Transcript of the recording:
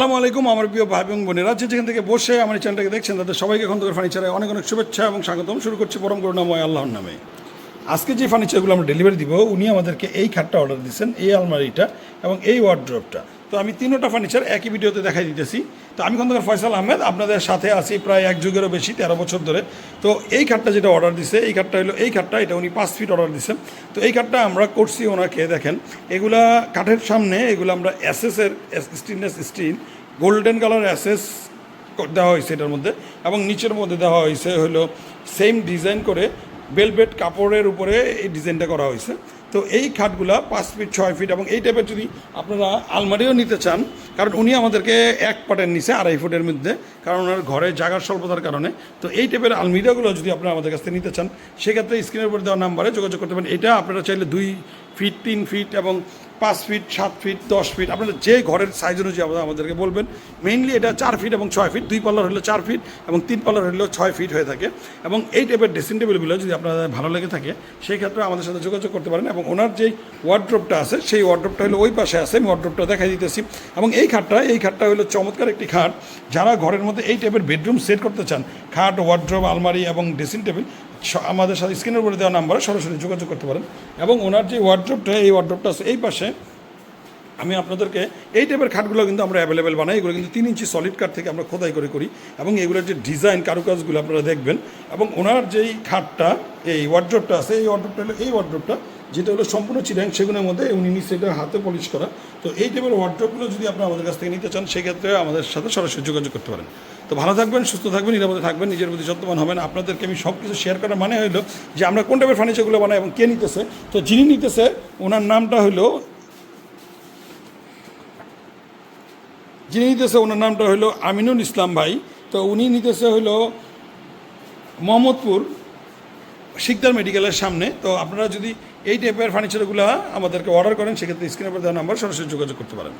আসসালামু আলাইকুম, আমার প্রিয় ভাই এবং বোনেরা। যে যেখান থেকে বসে আমার চ্যানেলটাকে দেখছেন, তাদের সবাইকে তোর ফার্নিচারে অনেক অনেক শুভেচ্ছা এবং স্বাগতম। শুরু করছি পরম করুণাময় আল্লাহর নামে। আজকে যে ফার্নিচারগুলো আমরা ডেলিভারি দিব, উনি আমাদেরকে এই খাটটা অর্ডার দিয়েছেন, এই আলমারিটা এবং এই ওয়ার্ড্রপটা তো আমি তিনোটা ফার্নিচার একই ভিডিওতে দেখাই দিতেছি। তো আমি খন্দকার ফয়সাল আহমেদ, আপনাদের সাথে আছি প্রায় এক যুগেরও বেশি, তেরো বছর ধরে। তো এই খাটটা যেটা অর্ডার দিছে, এই খাটটা হলো, এই খাটটা, এটা উনি পাঁচ ফিট অর্ডার দিচ্ছেন তো এই খাটটা আমরা করছি ওনাকে, দেখেন, এগুলা কাঠের সামনে, এগুলো আমরা অ্যাসেসের স্টিনলেস স্টিল গোল্ডেন কালার অ্যাসেস দেওয়া হয়েছে এটার মধ্যে এবং নিচের মধ্যে দেওয়া হয়েছে হলো সেম ডিজাইন করে বেলভেট কাপড়ের উপরে এই ডিজাইনটা করা হয়েছে। তো এই খাটগুলা পাঁচ ফিট ছয় ফিট এবং এই টাইপের যদি আপনারা আলমারিও নিতে চান, কারণ উনি আমাদেরকে এক পাটের নিচে আড়াই ফুটের মধ্যে, কারণ ওনার ঘরে জাগার স্বল্পতার কারণে। তো এই টাইপের আলমিরাগুলো যদি আপনারা আমাদের কাছ থেকে নিতে চান, সেক্ষেত্রে স্ক্রিনের উপর দেওয়া নাম্বারে যোগাযোগ করতে পারেন। এটা আপনারা চাইলে দুই ফিট তিন ফিট এবং পাঁচ ফিট সাত ফিট দশ ফিট আপনারা যে ঘরের সাইজ অনুযায়ী আপনারা আমাদেরকে বলবেন মেইনলি এটা চার ফিট এবং ছয় ফিট দুই পাল্লার হলো চার ফিট এবং তিন পাল্লার হলো ছয় ফিট হয়ে থাকে এবং এই টাইপের ড্রেসিং টেবিলগুলো যদি আপনাদের ভালো লেগে থাকে, সেই ক্ষেত্রে আমাদের সাথে যোগাযোগ করতে পারেন এবং ওনার যেই ওয়ার্ড্রপটা আছে, সেই ওয়ার্ড্রপটা হলো ওই পাশে আছে, আমি ওয়ার্ড্রপটা দেখাই দিতেছি এবং এই খাটটা এই খাটটা হলো চমৎকার একটি খাট, যারা ঘরের মধ্যে এই টাইপের বেডরুম সেট করতে চান, খাট ওয়ার্ড্রপ আলমারি এবং ড্রেসিং টেবিল আমাদের সাথে স্ক্রিনের উপরে দেওয়া নাম্বারে সরাসরি যোগাযোগ করতে পারেন। এবং ওনার যে ওয়ার্ড্রপটা এই ওয়ার্ড্রপটা আছে, এই পাশে আমি আপনাদেরকে এই টাইপের খাটগুলো কিন্তু আমরা অ্যাভেলেবেল বানাই। এগুলো কিন্তু তিন ইঞ্চি সলিড কাঠ থেকে আমরা খোদাই করে করি। এবং এগুলোর যে ডিজাইন কারুকাজগুলো আপনারা দেখবেন। এবং ওনার যেই খাটটা, এই ওয়ার্ড্রপটা আছে, এই ওয়ার্ড্রপটা হলো এই ওয়ার্ড্রপটা যেটা হলো সম্পূর্ণ চিরাং সেগুলোর মধ্যে উনি এটা হাতে পলিশ করা। তো এই টাইপের ওয়ার্ড্রপগুলো যদি আপনারা আমাদের কাছ থেকে নিতে চান, সেক্ষেত্রে আমাদের সাথে সরাসরি যোগাযোগ করতে পারেন। তো ভালো থাকবেন, সুস্থ থাকবেন, নিরাপদে থাকবেন, নিজের প্রতি যত্নবান হবেন। আপনাদেরকে আমি সব কিছু শেয়ার করার মানে হলো যে আমরা কোন টাইপের ফার্নিচারগুলো বানাই এবং কে নিতেছে। তো যিনি নিতেছে, ওনার নামটা হলো যিনি নিতেছে, ওনার নামটা হলো আমিনুল ইসলাম ভাই। তো উনি নিতেছে হলো মোহাম্মদপুর শিকদার মেডিকেলের সামনে, তো আপনারা যদি এই টাইপের ফার্নিচারগুলো আমাদেরকে অর্ডার করেন, সেক্ষেত্রে স্ক্রিনের দেওয়া নাম্বার সরাসরি যোগাযোগ করতে পারেন।